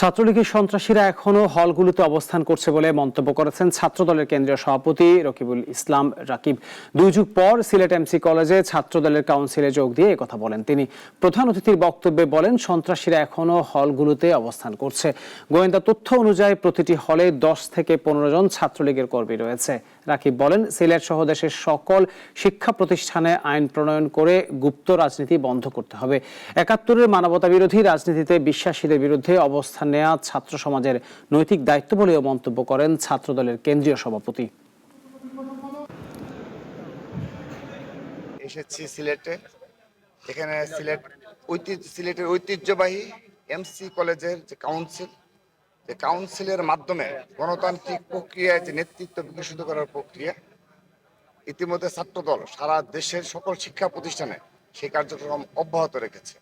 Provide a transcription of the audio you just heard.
ছাত্রলীগের সন্ত্রাসীরা এখনও হলগুলোতে অবস্থান করছে বলে মন্তব্য করেছেন ছাত্রদলের কেন্দ্রীয় সভাপতি রকিবুল ইসলাম রাকিব। দুই যুগ পর সিলেট এমসি কলেজে ছাত্রদলের কাউন্সিলে যোগ দিয়ে কথা বলেন তিনি। প্রধান অতিথির বক্তব্যে বলেন, সন্ত্রাসীরা এখনও হলগুলোতে অবস্থান করছে। গোয়েন্দা তথ্য অনুযায়ী প্রতিটি হলে দশ থেকে পনেরো জন ছাত্রলীগের কর্মী রয়েছে। রাকিব বলেন, সিলেট সহ দেশের সকল শিক্ষা প্রতিষ্ঠানে আইন প্রণয়ন করে গুপ্ত রাজনীতি বন্ধ করতে হবে। একাত্তরের মানবতা বিরোধী রাজনীতিতে বিশ্বাসীদের বিরুদ্ধে অবস্থান নেওয়া ছাত্র সমাজের নৈতিক দায়িত্ব বলেও মন্তব্য করেন ছাত্রদলের কেন্দ্রীয় সভাপতি। এসেছি সিলেটে। এখানে সিলেট ঐতিহ্য, সিলেটের ঐতিহ্যবাহী এমসি কলেজের যে কাউন্সিল, যে কাউন্সিলের মাধ্যমে গণতান্ত্রিক প্রক্রিয়ায় যে নেতৃত্ব বিকশিত করার প্রক্রিয়া, ইতিমধ্যে ছাত্রদল সারা দেশের সকল শিক্ষা প্রতিষ্ঠানে সেই কার্যক্রম অব্যাহত রেখেছে।